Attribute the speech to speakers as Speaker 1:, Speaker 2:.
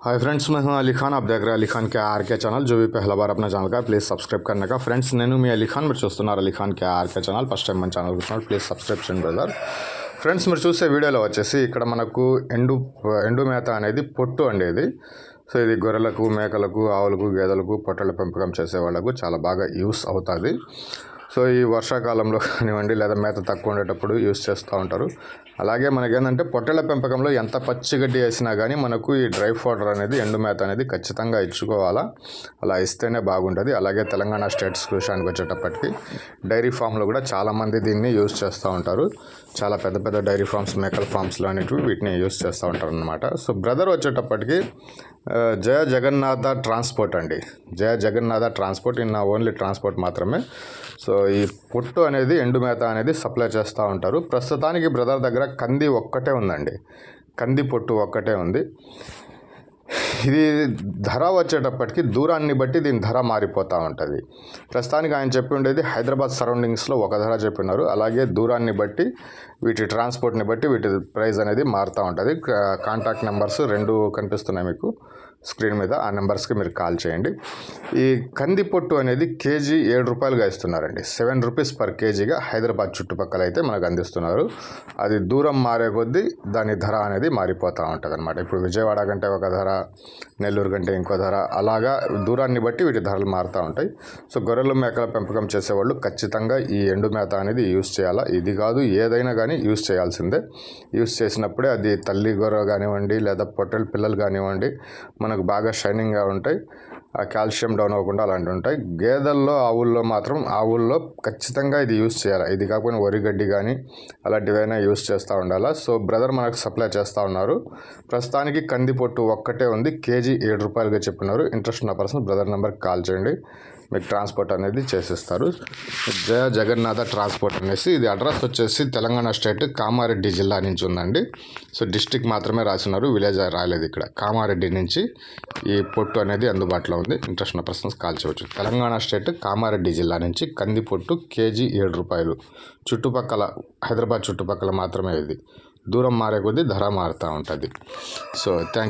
Speaker 1: Hi friends मैं हूं अली खान आप देख रहे हैं अली खान के आर के ఛానల్ जो भी पहला बार अपना ఛానల్ का ప్లీజ్ సబ్స్క్రైబ్ करने का ఫ్రెండ్స్ నేను మీ అలీ ఖాన్ మీరు చూస్తున్నారు Ali Khan K RK channel first time మన ఛానల్ చూస్తున్నారు ప్లీజ్ సబ్స్క్రైబ్ చేయండి బ్రదర్ ఫ్రెండ్స్ మీరు చూసే వీడియోలో వచ్చేసి ఇక్కడ మనకు ఎండు ఎండు మేత అనేది పొట్టు అండి ఇది సో ఇది గొర్రెలకు మేకలకు ఆవులకు గేదెలకు పొట్టల పెంపకం చేసే వాళ్ళకు చాలా బాగా యూస్ అవుతుంది సో ఈ వర్షాకాలంలో కానివ్వండి లేదా మేత తక్కువ ఉండేటప్పుడు యూస్ చేస్తూ ఉంటారు. అలాగే మనకేంటంటే పొట్టెల పెంపకంలో ఎంత పచ్చిగడ్డి వేసినా కానీ మనకు ఈ డ్రై ఫోడర్ అనేది ఎండు మేత అనేది ఖచ్చితంగా ఇచ్చుకోవాలా. అలా ఇస్తేనే బాగుంటుంది. అలాగే తెలంగాణ స్టేట్స్ విషయానికి వచ్చేటప్పటికి డైరీ ఫామ్లో కూడా చాలామంది దీన్ని యూస్ చేస్తూ ఉంటారు. చాలా పెద్ద పెద్ద డైరీ ఫామ్స్ మేకల ఫామ్స్లో అనేటివి వీటిని యూస్ చేస్తూ ఉంటారు అనమాట సో బ్రదర్ వచ్చేటప్పటికి జయ జగన్నాథ ట్రాన్స్పోర్ట్ అండి. Jaya Jagannatha transport. In only transport మాత్రమే. సో ఈ పొట్టు అనేది ఎండు మేత అనేది సప్లై చేస్తూ ఉంటారు. ప్రస్తుతానికి బ్రదర్ దగ్గర కంది ఒక్కటే ఉందండి. కంది పొట్టు ఒక్కటే ఉంది. ఇది ధర వచ్చేటప్పటికి దూరాన్ని బట్టి దీని ధర మారిపోతూ ఉంటుంది. ప్రస్తుతానికి ఆయన చెప్పి ఉండేది హైదరాబాద్ సరౌండింగ్స్లో ఒక ధర చెప్పినారు. అలాగే దూరాన్ని బట్టి వీటి ట్రాన్స్పోర్ట్ని బట్టి వీటి ప్రైస్ అనేది మారుతూ ఉంటుంది. కాంటాక్ట్ నెంబర్స్ రెండు కనిపిస్తున్నాయి మీకు. స్క్రీన్ మీద ఆ నెంబర్స్కి మీరు కాల్ చేయండి. ఈ కంది పొట్టు అనేది కేజీ ఏడు రూపాయలుగా ఇస్తున్నారండి. సెవెన్ రూపీస్ పర్ కేజీగా హైదరాబాద్ చుట్టుపక్కల అయితే మనకు అందిస్తున్నారు. అది దూరం మారే కొద్దీ దాని ధర అనేది మారిపోతూ ఉంటుంది అనమాట ఇప్పుడు విజయవాడ కంటే ఒక ధర నెల్లూరు కంటే ఇంకో ధర అలాగా దూరాన్ని బట్టి వీటి ధరలు మారుతూ ఉంటాయి. సో గొర్రెలు మేకల పెంపకం చేసేవాళ్ళు ఖచ్చితంగా ఈ ఎండు మేత అనేది యూస్ చేయాలా? ఇది కాదు ఏదైనా కానీ యూస్ చేయాల్సిందే. యూస్ చేసినప్పుడే అది తల్లి గొర్రె కానివ్వండి లేదా పొట్టెల పిల్లలు కానివ్వండి మనకు బాగా షైనింగ్గా ఉంటాయి. ఆ కాల్షియం డౌన్ అవ్వకుండా అలాంటివి ఉంటాయి. గేదెల్లో ఆవుల్లో మాత్రం ఆవుల్లో ఖచ్చితంగా ఇది యూస్ చేయాలి. ఇది కాకుండా వరి గడ్డి కానీ అలాంటివైనా యూస్ చేస్తూ ఉండాలా? సో బ్రదర్ మనకు సప్లై చేస్తూ ఉన్నారు. ప్రస్తుతానికి కంది పొట్టు ఒక్కటే ఉంది. కేజీ ఏడు రూపాయలుగా చెప్పినారు. ఇంట్రెస్ట్ ఉన్న పర్సన్ బ్రదర్ నెంబర్కి కాల్ చేయండి. మీకు ట్రాన్స్పోర్ట్ అనేది చేసిస్తారు. జయ జగన్నాథ ట్రాన్స్పోర్ట్ అనేసి ఇది అడ్రస్ వచ్చేసి తెలంగాణ స్టేట్ కామారెడ్డి జిల్లా నుంచి ఉందండి. సో డిస్టిక్ మాత్రమే రాసినారు విలేజ్ రాలేదు ఇక్కడ. కామారెడ్డి నుంచి ఈ పొట్టు అనేది అందుబాటులో ఉంది. ఇంట్రెస్ట్ ఉన్న పర్సన్స్ కాల్ చేయవచ్చు. తెలంగాణ స్టేట్ కామారెడ్డి జిల్లా నుంచి కంది పొట్టు కేజీ ఏడు రూపాయలు. చుట్టుపక్కల హైదరాబాద్ చుట్టుపక్కల మాత్రమే ఇది. దూరం మారే కొద్దీ ధర మారుతూ ఉంటుంది. So thank